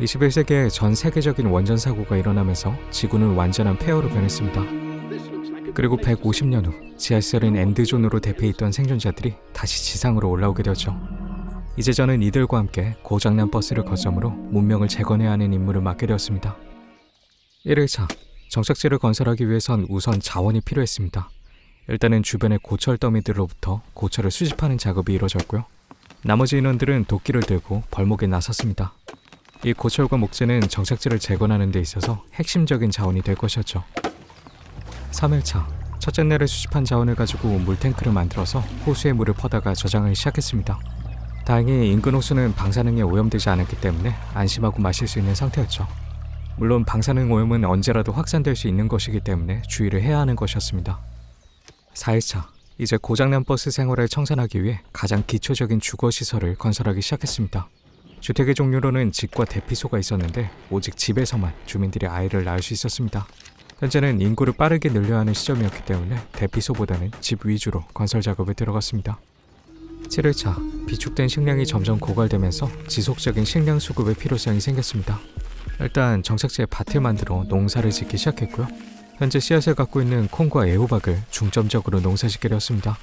21세기에 전 세계적인 원전 사고가 일어나면서 지구는 완전한 폐허로 변했습니다. 그리고 150년 후 지하철인 엔드존으로 대피했던 생존자들이 다시 지상으로 올라오게 되었죠. 이제 저는 이들과 함께 고장난 버스를 거점으로 문명을 재건해야 하는 임무를 맡게 되었습니다. 1일차 정착지를 건설하기 위해선 우선 자원이 필요했습니다. 일단은 주변의 고철 더미들로부터 고철을 수집하는 작업이 이루어졌고요. 나머지 인원들은 도끼를 들고 벌목에 나섰습니다. 이 고철과 목재는 정착지를 재건하는 데 있어서 핵심적인 자원이 될 것이었죠. 3일차 첫째 날에 수집한 자원을 가지고 물탱크를 만들어서 호수에 물을 퍼다가 저장을 시작했습니다. 다행히 인근 호수는 방사능에 오염되지 않았기 때문에 안심하고 마실 수 있는 상태였죠. 물론 방사능 오염은 언제라도 확산될 수 있는 것이기 때문에 주의를 해야 하는 것이었습니다. 4일차 이제 고장난 버스 생활을 청산하기 위해 가장 기초적인 주거 시설을 건설하기 시작했습니다. 주택의 종류로는 집과 대피소가 있었는데 오직 집에서만 주민들이 아이를 낳을 수 있었습니다. 현재는 인구를 빠르게 늘려야 하는 시점이었기 때문에 대피소보다는 집 위주로 건설 작업에 들어갔습니다. 7일차 비축된 식량이 점점 고갈되면서 지속적인 식량 수급의 필요성이 생겼습니다. 일단 정착지에 밭을 만들어 농사를 짓기 시작했고요. 현재 씨앗을 갖고 있는 콩과 애호박을 중점적으로 농사짓게 되었습니다.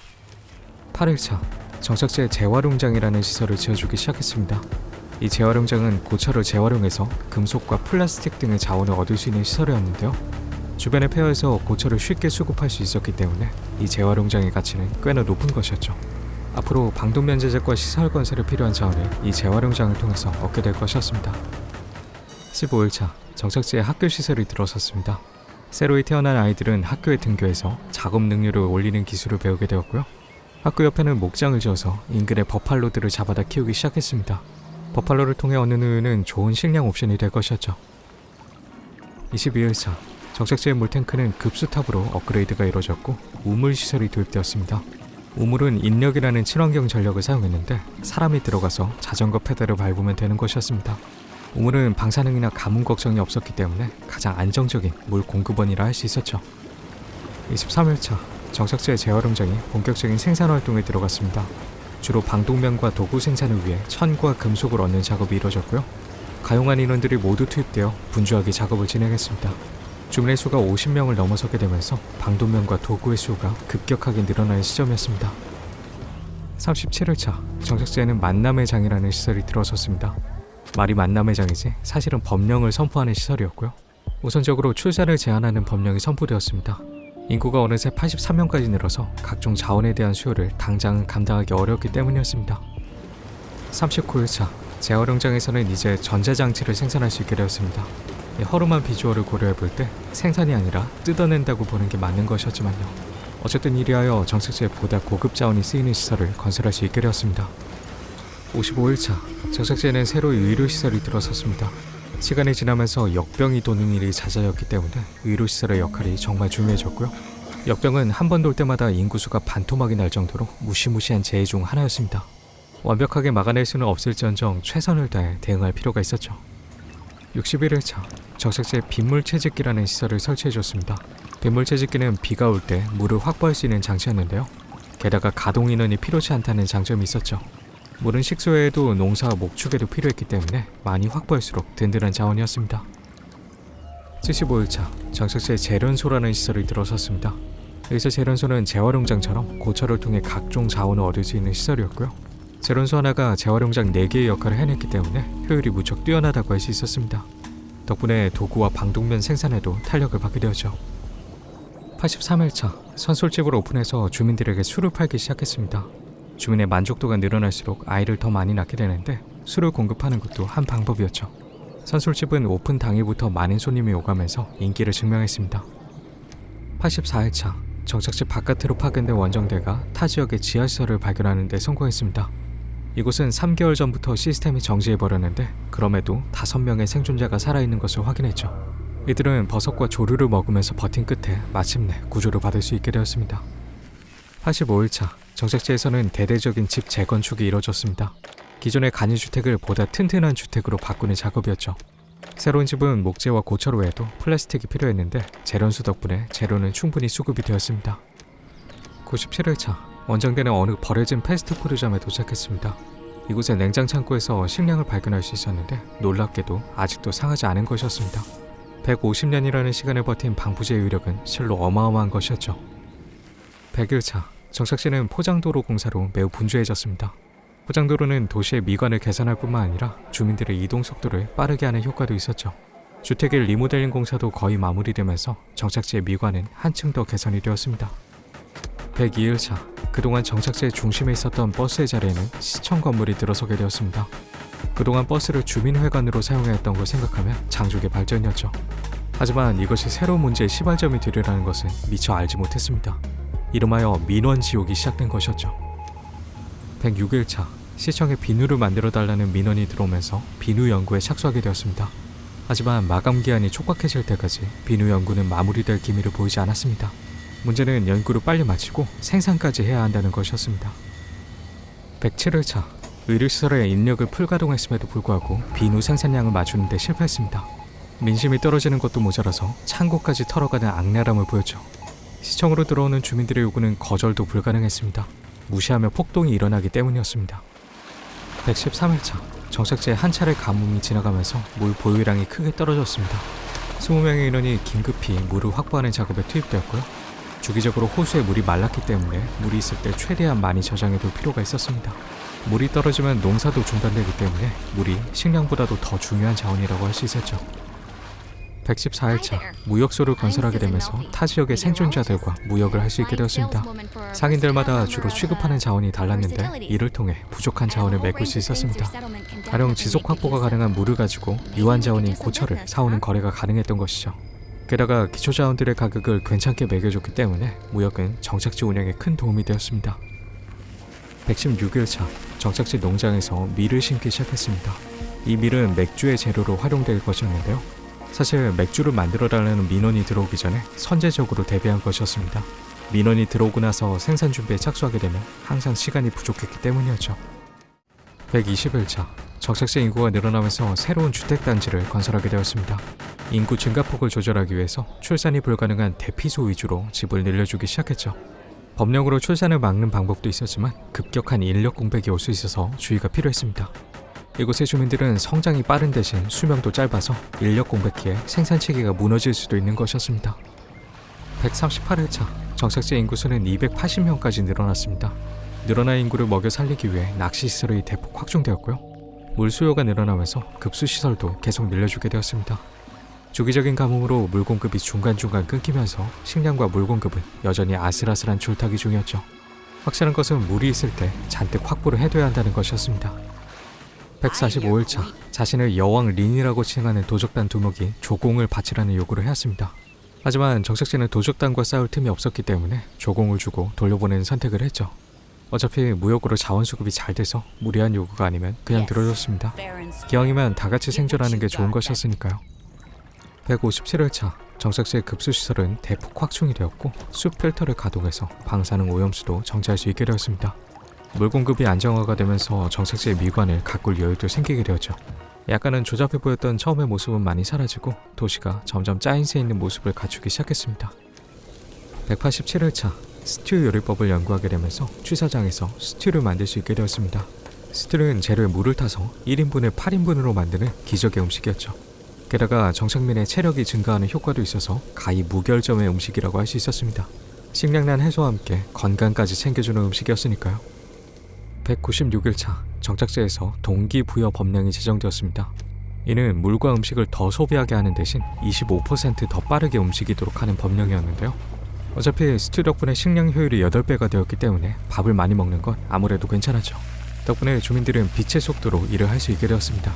8일차 정착지에 재활용장이라는 시설을 지어주기 시작했습니다. 이 재활용장은 고철을 재활용해서 금속과 플라스틱 등의 자원을 얻을 수 있는 시설이었는데요. 주변의 폐허에서 고철을 쉽게 수급할 수 있었기 때문에 이 재활용장의 가치는 꽤나 높은 것이었죠. 앞으로 방독면 제작과 시설 건설에 필요한 자원을 이 재활용장을 통해서 얻게 될 것이었습니다. 15일차 정착지에 학교 시설이 들어섰습니다. 새로이 태어난 아이들은 학교에 등교해서 작업 능률을 올리는 기술을 배우게 되었고요. 학교 옆에는 목장을 지어서 인근의 버팔로들을 잡아다 키우기 시작했습니다. 버팔로를 통해 얻는 우유는 좋은 식량 옵션이 될 것이었죠. 22일차 정착지의 물탱크는 급수탑으로 업그레이드가 이루어졌고 우물 시설이 도입되었습니다. 우물은 인력이라는 친환경 전력을 사용했는데 사람이 들어가서 자전거 페달을 밟으면 되는 것이었습니다. 우물은 방사능이나 가뭄 걱정이 없었기 때문에 가장 안정적인 물 공급원이라 할 수 있었죠. 23일차 정착지의 재활용장이 본격적인 생산 활동에 들어갔습니다. 주로 방독면과 도구 생산을 위해 천과 금속을 얻는 작업이 이루어졌고요. 가용한 인원들이 모두 투입되어 분주하게 작업을 진행했습니다. 주민의 수가 50명을 넘어서게 되면서 방독면과 도구의 수가 급격하게 늘어나는 시점이었습니다. 37일차 정착지에는 만남의 장이라는 시설이 들어섰습니다. 말이 만남의 장이지 사실은 법령을 선포하는 시설이었고요. 우선적으로 출산을 제한하는 법령이 선포되었습니다. 인구가 어느새 83명까지 늘어서 각종 자원에 대한 수요를 당장은 감당하기 어렵기 때문이었습니다. 39일차 재활용장에서는 이제 전자장치를 생산할 수 있게 되었습니다. 이 허름한 비주얼을 고려해 볼 때 생산이 아니라 뜯어낸다고 보는 게 맞는 것이었지만요. 어쨌든 이리하여 정책지에 보다 고급 자원이 쓰이는 시설을 건설할 수 있게 되었습니다. 55일차 정착지에는 새로이 의료시설이 들어섰습니다. 시간이 지나면서 역병이 도는 일이 잦아졌기 때문에 의료시설의 역할이 정말 중요해졌고요. 역병은 한 번 돌 때마다 인구수가 반토막이 날 정도로 무시무시한 재해 중 하나였습니다. 완벽하게 막아낼 수는 없을지언정 최선을 다해 대응할 필요가 있었죠. 61일차 정착지에 빗물 채집기라는 시설을 설치해줬습니다. 빗물 채집기는 비가 올 때 물을 확보할 수 있는 장치였는데요. 게다가 가동 인원이 필요치 않다는 장점이 있었죠. 물은 식수 외에도 농사와 목축에도 필요했기 때문에 많이 확보할수록 든든한 자원이었습니다. 75일차 정착지에 재련소라는 시설이 들어섰습니다. 여기서 재련소는 재활용장처럼 고철을 통해 각종 자원을 얻을 수 있는 시설이었고요. 재련소 하나가 재활용장 4개의 역할을 해냈기 때문에 효율이 무척 뛰어나다고 할 수 있었습니다. 덕분에 도구와 방독면 생산에도 탄력을 받게 되었죠. 83일차 선술집을 오픈해서 주민들에게 술을 팔기 시작했습니다. 주민의 만족도가 늘어날수록 아이를 더 많이 낳게 되는데 술을 공급하는 것도 한 방법이었죠. 선술집은 오픈 당일부터 많은 손님이 오가면서 인기를 증명했습니다. 84일차 정착지 바깥으로 파견된 원정대가 타 지역의 지하시설을 발견하는 데 성공했습니다. 이곳은 3개월 전부터 시스템이 정지해버렸는데 그럼에도 5명의 생존자가 살아있는 것을 확인했죠. 이들은 버섯과 조류를 먹으면서 버틴 끝에 마침내 구조를 받을 수 있게 되었습니다. 85일차 정착지에서는 대대적인 집 재건축이 이뤄졌습니다. 기존의 간이주택을 보다 튼튼한 주택으로 바꾸는 작업이었죠. 새로운 집은 목재와 고철 외에도 플라스틱이 필요했는데 재련수 덕분에 재료는 충분히 수급이 되었습니다. 97일차 원정대는 어느 버려진 패스트푸드점에 도착했습니다. 이곳의 냉장 창고에서 식량을 발견할 수 있었는데 놀랍게도 아직도 상하지 않은 것이었습니다. 150년이라는 시간을 버틴 방부제의 위력은 실로 어마어마한 것이었죠. 100일차 정착지는 포장도로 공사로 매우 분주해졌습니다. 포장도로는 도시의 미관을 개선할 뿐만 아니라 주민들의 이동 속도를 빠르게 하는 효과도 있었죠. 주택의 리모델링 공사도 거의 마무리되면서 정착지의 미관은 한층 더 개선이 되었습니다. 102일차 그동안 정착지의 중심에 있었던 버스의 자리에는 시청 건물이 들어서게 되었습니다. 그동안 버스를 주민회관으로 사용했던 걸 생각하면 장족의 발전이었죠. 하지만 이것이 새로운 문제의 시발점이 되리라는 것은 미처 알지 못했습니다. 이름하여 민원 지옥이 시작된 것이었죠. 106일차 시청에 비누를 만들어 달라는 민원이 들어오면서 비누 연구에 착수하게 되었습니다. 하지만 마감 기한이 촉박해질 때까지 비누 연구는 마무리될 기미를 보이지 않았습니다. 문제는 연구를 빨리 마치고 생산까지 해야 한다는 것이었습니다. 107일차 의료시설의 인력을 풀가동했음에도 불구하고 비누 생산량을 맞추는 데 실패했습니다. 민심이 떨어지는 것도 모자라서 창고까지 털어가는 악랄함을 보였죠. 시청으로 들어오는 주민들의 요구는 거절도 불가능했습니다. 무시하며 폭동이 일어나기 때문이었습니다. 113일차 정착지의 한 차례 가뭄이 지나가면서 물 보유량이 크게 떨어졌습니다. 20명의 인원이 긴급히 물을 확보하는 작업에 투입되었고요. 주기적으로 호수에 물이 말랐기 때문에 물이 있을 때 최대한 많이 저장해 둘 필요가 있었습니다. 물이 떨어지면 농사도 중단되기 때문에 물이 식량보다도 더 중요한 자원이라고 할 수 있었죠. 114일차 무역소를 건설하게 되면서 타 지역의 생존자들과 무역을 할 수 있게 되었습니다. 상인들마다 주로 취급하는 자원이 달랐는데 이를 통해 부족한 자원을 메꿀 수 있었습니다. 가령 지속 확보가 가능한 물을 가지고 유한 자원인 고철을 사오는 거래가 가능했던 것이죠. 게다가 기초 자원들의 가격을 괜찮게 매겨줬기 때문에 무역은 정착지 운영에 큰 도움이 되었습니다. 116일차 정착지 농장에서 밀을 심기 시작했습니다. 이 밀은 맥주의 재료로 활용될 것이었는데요. 사실 맥주를 만들어 달라는 민원이 들어오기 전에 선제적으로 대비한 것이었습니다. 민원이 들어오고 나서 생산 준비에 착수하게 되면 항상 시간이 부족했기 때문이었죠. 121차 정착지 인구가 늘어나면서 새로운 주택단지를 건설하게 되었습니다. 인구 증가폭을 조절하기 위해서 출산이 불가능한 대피소 위주로 집을 늘려주기 시작했죠. 법령으로 출산을 막는 방법도 있었지만 급격한 인력 공백이 올 수 있어서 주의가 필요했습니다. 이곳의 주민들은 성장이 빠른 대신 수명도 짧아서 인력 공백기에 생산 체계가 무너질 수도 있는 것이었습니다. 138일차 정착지 인구수는 280명까지 늘어났습니다. 늘어난 인구를 먹여 살리기 위해 낚시 시설이 대폭 확충되었고요. 물 수요가 늘어나면서 급수 시설도 계속 늘려주게 되었습니다. 주기적인 가뭄으로 물 공급이 중간중간 끊기면서 식량과 물 공급은 여전히 아슬아슬한 줄타기 중이었죠. 확실한 것은 물이 있을 때 잔뜩 확보를 해둬야 한다는 것이었습니다. 145일차 자신을 여왕 린이라고 칭하는 도적단 두목이 조공을 바치라는 요구를 해왔습니다. 하지만 정착지는 도적단과 싸울 틈이 없었기 때문에 조공을 주고 돌려보내는 선택을 했죠. 어차피 무역으로 자원 수급이 잘 돼서 무리한 요구가 아니면 그냥 들어줬습니다. 기왕이면 다 같이 생존하는 게 좋은 것이었으니까요. 157일차 정착지의 급수시설은 대폭 확충이 되었고 숲 필터를 가동해서 방사능 오염수도 정지할 수 있게 되었습니다. 물 공급이 안정화가 되면서 정착지의 미관을 가꿀 여유도 생기게 되었죠. 약간은 조잡해 보였던 처음의 모습은 많이 사라지고 도시가 점점 짜임새 있는 모습을 갖추기 시작했습니다. 187일차 스튜 요리법을 연구하게 되면서 취사장에서 스튜를 만들 수 있게 되었습니다. 스튜는 재료에 물을 타서 1인분을 8인분으로 만드는 기적의 음식이었죠. 게다가 정착민의 체력이 증가하는 효과도 있어서 가히 무결점의 음식이라고 할 수 있었습니다. 식량난 해소와 함께 건강까지 챙겨주는 음식이었으니까요. 196일차 정착지에서 동기부여 법령이 제정되었습니다. 이는 물과 음식을 더 소비하게 하는 대신 25%더 빠르게 움직이도록 하는 법령이었는데요. 어차피 스튜 덕분에 식량 효율이 8배가 되었기 때문에 밥을 많이 먹는 건 아무래도 괜찮았죠. 덕분에 주민들은 빛의 속도로 일을 할 수 있게 되었습니다.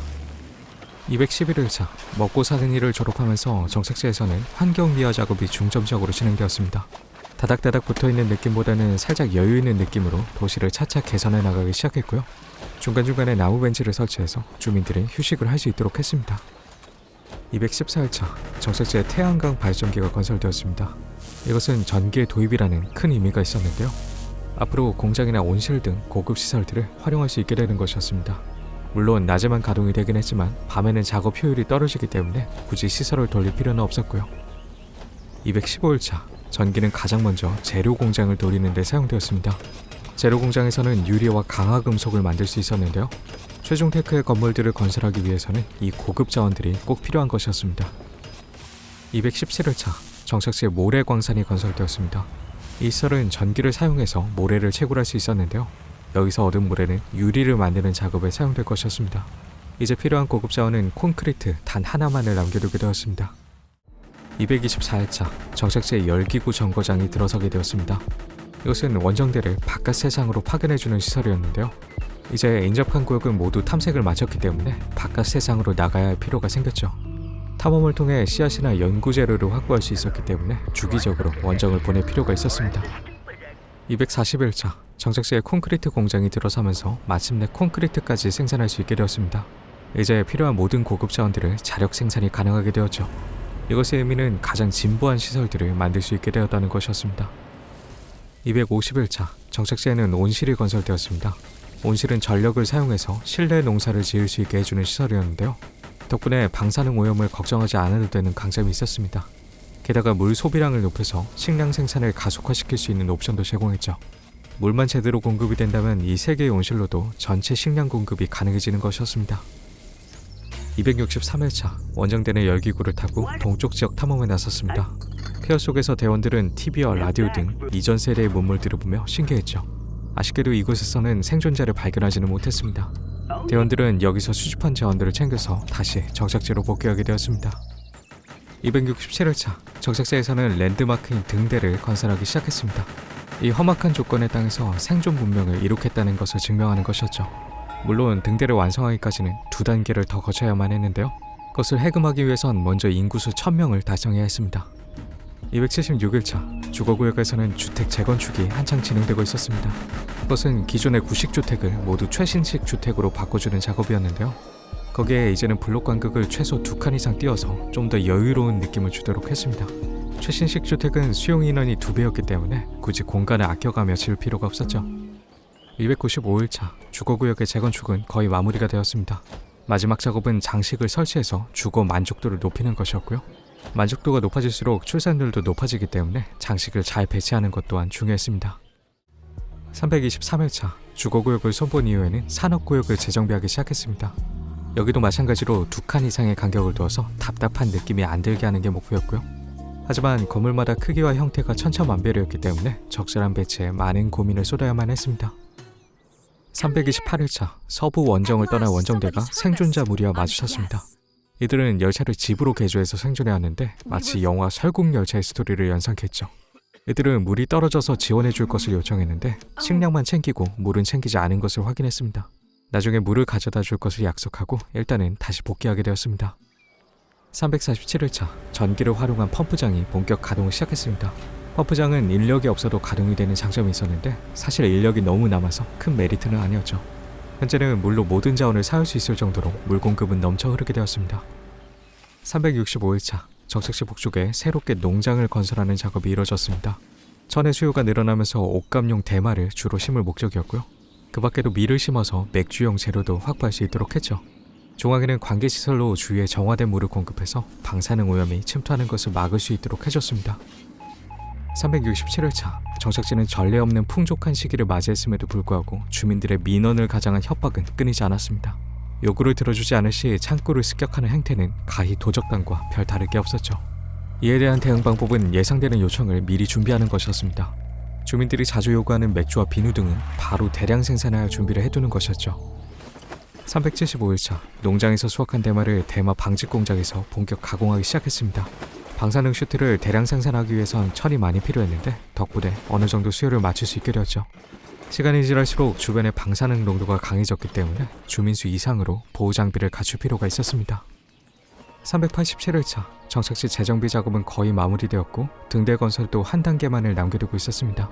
211일차 먹고 사는 일을 졸업하면서 정착지에서는 환경 미화 작업이 중점적으로 진행되었습니다. 다닥다닥 붙어있는 느낌보다는 살짝 여유있는 느낌으로 도시를 차차 개선해 나가기 시작했고요. 중간중간에 나무 벤치를 설치해서 주민들이 휴식을 할 수 있도록 했습니다. 214일차 정착지에 태양광 발전기가 건설되었습니다. 이것은 전기의 도입이라는 큰 의미가 있었는데요. 앞으로 공장이나 온실 등 고급 시설들을 활용할 수 있게 되는 것이었습니다. 물론 낮에만 가동이 되긴 했지만 밤에는 작업 효율이 떨어지기 때문에 굳이 시설을 돌릴 필요는 없었고요. 215일차 전기는 가장 먼저 재료 공장을 돌리는 데 사용되었습니다. 재료 공장에서는 유리와 강화 금속을 만들 수 있었는데요. 최종 테크의 건물들을 건설하기 위해서는 이 고급 자원들이 꼭 필요한 것이었습니다. 217회차 정착지에 모래 광산이 건설되었습니다. 이 시설은 전기를 사용해서 모래를 채굴할 수 있었는데요. 여기서 얻은 모래는 유리를 만드는 작업에 사용될 것이었습니다. 이제 필요한 고급 자원은 콘크리트 단 하나만을 남겨두게 되었습니다. 224회차 정착지에 열기구 정거장이 들어서게 되었습니다. 이것은 원정대를 바깥 세상으로 파견해주는 시설이었는데요. 이제 인접한 구역은 모두 탐색을 마쳤기 때문에 바깥 세상으로 나가야 할 필요가 생겼죠. 탐험을 통해 씨앗이나 연구 재료를 확보할 수 있었기 때문에 주기적으로 원정을 보낼 필요가 있었습니다. 241차 정착지에 콘크리트 공장이 들어서면서 마침내 콘크리트까지 생산할 수 있게 되었습니다. 이제 필요한 모든 고급 자원들을 자력 생산이 가능하게 되었죠. 이것의 의미는 가장 진보한 시설들을 만들 수 있게 되었다는 것이었습니다. 251차 정착지에는 온실이 건설되었습니다. 온실은 전력을 사용해서 실내 농사를 지을 수 있게 해주는 시설이었는데요. 덕분에 방사능 오염을 걱정하지 않아도 되는 강점이 있었습니다. 게다가 물 소비량을 높여서 식량 생산을 가속화시킬 수 있는 옵션도 제공했죠. 물만 제대로 공급이 된다면 이 세 개의 온실로도 전체 식량 공급이 가능해지는 것이었습니다. 263회차 원정대는 열기구를 타고 동쪽 지역 탐험에 나섰습니다. 폐허 속에서 대원들은 TV와 라디오 등 이전 세대의 문물들을 보며 신기했죠. 아쉽게도 이곳에서는 생존자를 발견하지는 못했습니다. 대원들은 여기서 수집한 자원들을 챙겨서 다시 정착지로 복귀하게 되었습니다. 267회차 정착지에서는 랜드마크인 등대를 건설하기 시작했습니다. 이 험악한 조건의 땅에서 생존 문명을 이룩했다는 것을 증명하는 것이었죠. 물론 등대를 완성하기까지는 두 단계를 더 거쳐야만 했는데요. 그것을 해금하기 위해선 먼저 인구수 1000명을 달성해야 했습니다. 276일차 주거구역에서는 주택 재건축이 한창 진행되고 있었습니다. 그것은 기존의 구식 주택을 모두 최신식 주택으로 바꿔주는 작업이었는데요. 거기에 이제는 블록 간격을 최소 두 칸 이상 띄어서 좀 더 여유로운 느낌을 주도록 했습니다. 최신식 주택은 수용 인원이 두 배였기 때문에 굳이 공간을 아껴가며 지을 필요가 없었죠. 295일차 주거구역의 재건축은 거의 마무리가 되었습니다. 마지막 작업은 장식을 설치해서 주거 만족도를 높이는 것이었고요. 만족도가 높아질수록 출산율도 높아지기 때문에 장식을 잘 배치하는 것 또한 중요했습니다. 323회차 주거구역을 손본 이후에는 산업구역을 재정비하기 시작했습니다. 여기도 마찬가지로 두 칸 이상의 간격을 두어서 답답한 느낌이 안 들게 하는 게 목표였고요. 하지만 건물마다 크기와 형태가 천차만별이었기 때문에 적절한 배치에 많은 고민을 쏟아야만 했습니다. 328일차 서부 원정을 떠난 원정대가 생존자 무리와 마주쳤습니다. 이들은 열차를 집으로 개조해서 생존해 왔는데 마치 영화 설국 열차의 스토리를 연상케 했죠. 이들은 물이 떨어져서 지원해 줄 것을 요청했는데 식량만 챙기고 물은 챙기지 않은 것을 확인했습니다. 나중에 물을 가져다 줄 것을 약속하고 일단은 다시 복귀하게 되었습니다. 347일차 전기를 활용한 펌프장이 본격 가동을 시작했습니다. 펌프장은 인력이 없어도 가동이 되는 장점이 있었는데 사실 인력이 너무 남아서 큰 메리트는 아니었죠. 현재는 물로 모든 자원을 사용할 수 있을 정도로 물 공급은 넘쳐 흐르게 되었습니다. 365일차 정착지 북쪽에 새롭게 농장을 건설하는 작업이 이뤄졌습니다. 천의 수요가 늘어나면서 옷감용 대마를 주로 심을 목적이었고요. 그 밖에도 밀을 심어서 맥주용 재료도 확보할 수 있도록 했죠. 종항에는 관계시설로 주위에 정화된 물을 공급해서 방사능 오염이 침투하는 것을 막을 수 있도록 해줬습니다. 367회차 정착지는 전례 없는 풍족한 시기를 맞이했음에도 불구하고 주민들의 민원을 가장한 협박은 끊이지 않았습니다. 요구를 들어주지 않을 시 창고를 습격하는 행태는 가히 도적단과 별 다를 게 없었죠. 이에 대한 대응 방법은 예상되는 요청을 미리 준비하는 것이었습니다. 주민들이 자주 요구하는 맥주와 비누 등은 바로 대량 생산하여 준비를 해두는 것이었죠. 375일차 농장에서 수확한 대마를 대마 방직 공장에서 본격 가공하기 시작했습니다. 방사능 슈트를 대량 생산하기 위해선 철이 많이 필요했는데 덕분에 어느 정도 수요를 맞출 수 있게 되었죠. 시간이 지날수록 주변의 방사능 농도가 강해졌기 때문에 주민수 이상으로 보호 장비를 갖출 필요가 있었습니다. 387일차 정착지 재정비 작업은 거의 마무리되었고 등대 건설도 한 단계만을 남겨두고 있었습니다.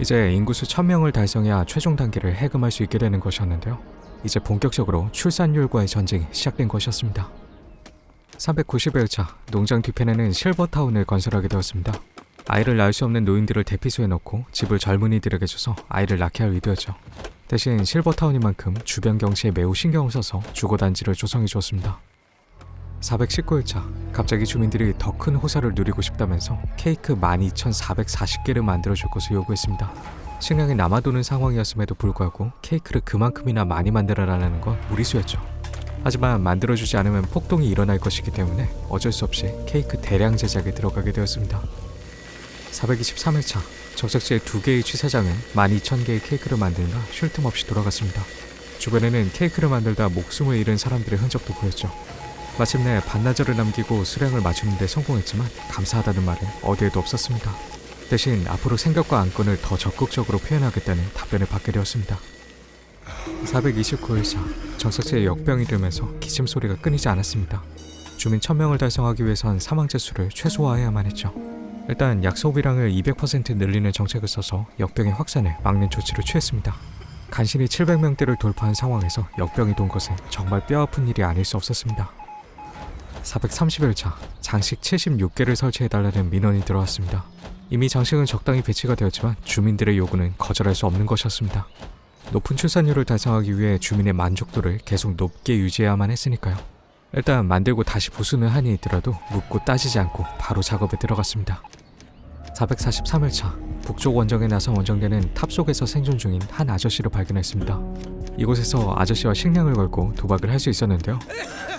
이제 인구수 1000명을 달성해야 최종 단계를 해금할 수 있게 되는 것이었는데요. 이제 본격적으로 출산율과의 전쟁이 시작된 것이었습니다. 391차 농장 뒤편에는 실버타운을 건설하게 되었습니다. 아이를 낳을 수 없는 노인들을 대피소에 넣고 집을 젊은이들에게 줘서 아이를 낳게 할 의도였죠. 대신 실버타운인 만큼 주변 경치에 매우 신경을 써서 주거단지를 조성해 주었습니다. 419일차 갑자기 주민들이 더 큰 호사를 누리고 싶다면서 케이크 12,440개를 만들어줄 것을 요구했습니다. 식량이 남아도는 상황이었음에도 불구하고 케이크를 그만큼이나 많이 만들어라는 건 무리수였죠. 하지만 만들어주지 않으면 폭동이 일어날 것이기 때문에 어쩔 수 없이 케이크 대량 제작에 들어가게 되었습니다. 423일차 적적지의 두 개의 취사장은 12,000개의 케이크를 만드느라 쉴 틈 없이 돌아갔습니다. 주변에는 케이크를 만들다 목숨을 잃은 사람들의 흔적도 보였죠. 마침내 반나절을 남기고 수량을 맞추는 데 성공했지만 감사하다는 말은 어디에도 없었습니다. 대신 앞으로 생각과 안건을 더 적극적으로 표현하겠다는 답변을 받게 되었습니다. 429일차 정석지의 역병이 들면서 기침 소리가 끊이지 않았습니다. 주민 1000명을 달성하기 위해선 사망자 수를 최소화해야만 했죠. 일단 약 소비량을 200% 늘리는 정책을 써서 역병의 확산을 막는 조치를 취했습니다. 간신히 700명대를 돌파한 상황에서 역병이 돈 것은 정말 뼈아픈 일이 아닐 수 없었습니다. 430일차 장식 76개를 설치해달라는 민원이 들어왔습니다. 이미 장식은 적당히 배치가 되었지만 주민들의 요구는 거절할 수 없는 것이었습니다. 높은 출산율을 달성하기 위해 주민의 만족도를 계속 높게 유지해야만 했으니까요. 일단 만들고 다시 부수는 한이 있더라도 묻고 따지지 않고 바로 작업에 들어갔습니다. 443일차 북쪽 원정에 나선 원정대는 탑 속에서 생존 중인 한 아저씨를 발견했습니다. 이곳에서 아저씨와 식량을 걸고 도박을 할 수 있었는데요.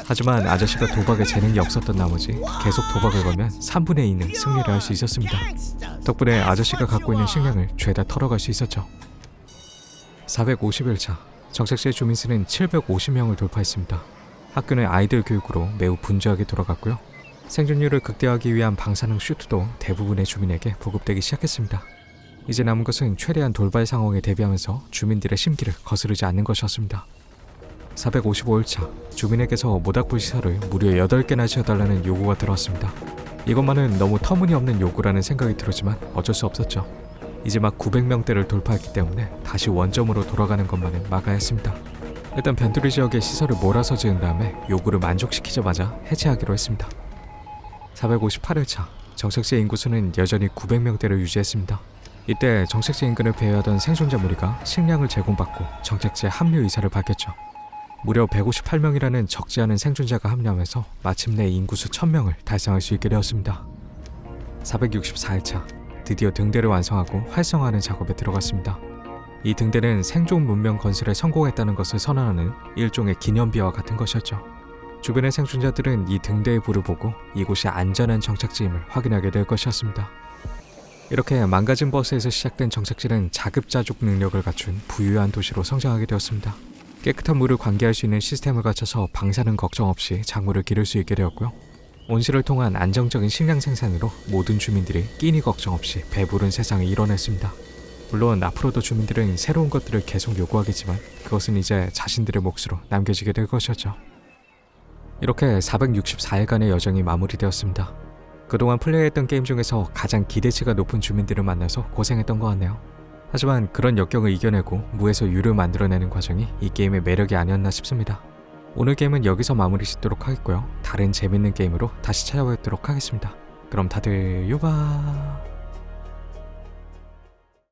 하지만 아저씨가 도박에 재능이 없었던 나머지 계속 도박을 걸면 3분의 2는 승리를 할 수 있었습니다. 덕분에 아저씨가 갖고 있는 식량을 죄다 털어갈 수 있었죠. 451차 정책시의 주민 수는 750명을 돌파했습니다. 학교는 아이들 교육으로 매우 분주하게 돌아갔고요. 생존율을 극대화하기 위한 방사능 슈트도 대부분의 주민에게 보급되기 시작했습니다. 이제 남은 것은 최대한 돌발 상황에 대비하면서 주민들의 심기를 거스르지 않는 것이었습니다. 455일차 주민에게서 모닥불 시설을 무려 8개나 지어달라는 요구가 들어왔습니다. 이것만은 너무 터무니없는 요구라는 생각이 들었지만 어쩔 수 없었죠. 이제 막 900명대를 돌파했기 때문에 다시 원점으로 돌아가는 것만은 막아야 했습니다. 일단 변두리 지역에 시설을 몰아서 지은 다음에 요구를 만족시키자마자 해체하기로 했습니다. 458일차 정책지 인구수는 여전히 900명대를 유지했습니다. 이때 정책지 인근을 배회하던 생존자 무리가 식량을 제공받고 정책지에 합류 의사를 밝혔죠. 무려 158명이라는 적지 않은 생존자가 합류하면서 마침내 인구수 1000명을 달성할 수 있게 되었습니다. 464일차 드디어 등대를 완성하고 활성화하는 작업에 들어갔습니다. 이 등대는 생존 문명 건설에 성공했다는 것을 선언하는 일종의 기념비와 같은 것이었죠. 주변의 생존자들은 이 등대의 불을 보고 이곳이 안전한 정착지임을 확인하게 될 것이었습니다. 이렇게 망가진 버스에서 시작된 정착지는 자급자족 능력을 갖춘 부유한 도시로 성장하게 되었습니다. 깨끗한 물을 관계할 수 있는 시스템을 갖춰서 방사능 걱정 없이 작물을 기를 수 있게 되었고요. 온실을 통한 안정적인 식량 생산으로 모든 주민들이 끼니 걱정 없이 배부른 세상을 이뤄냈습니다. 물론 앞으로도 주민들은 새로운 것들을 계속 요구하겠지만 그것은 이제 자신들의 몫으로 남겨지게 될 것이었죠. 이렇게 464일간의 여정이 마무리되었습니다. 그동안 플레이했던 게임 중에서 가장 기대치가 높은 주민들을 만나서 고생했던 것 같네요. 하지만 그런 역경을 이겨내고 무에서 유를 만들어내는 과정이 이 게임의 매력이 아니었나 싶습니다. 오늘 게임은 여기서 마무리 짓도록 하겠고요. 다른 재밌는 게임으로 다시 찾아뵙도록 하겠습니다. 그럼 다들 요바.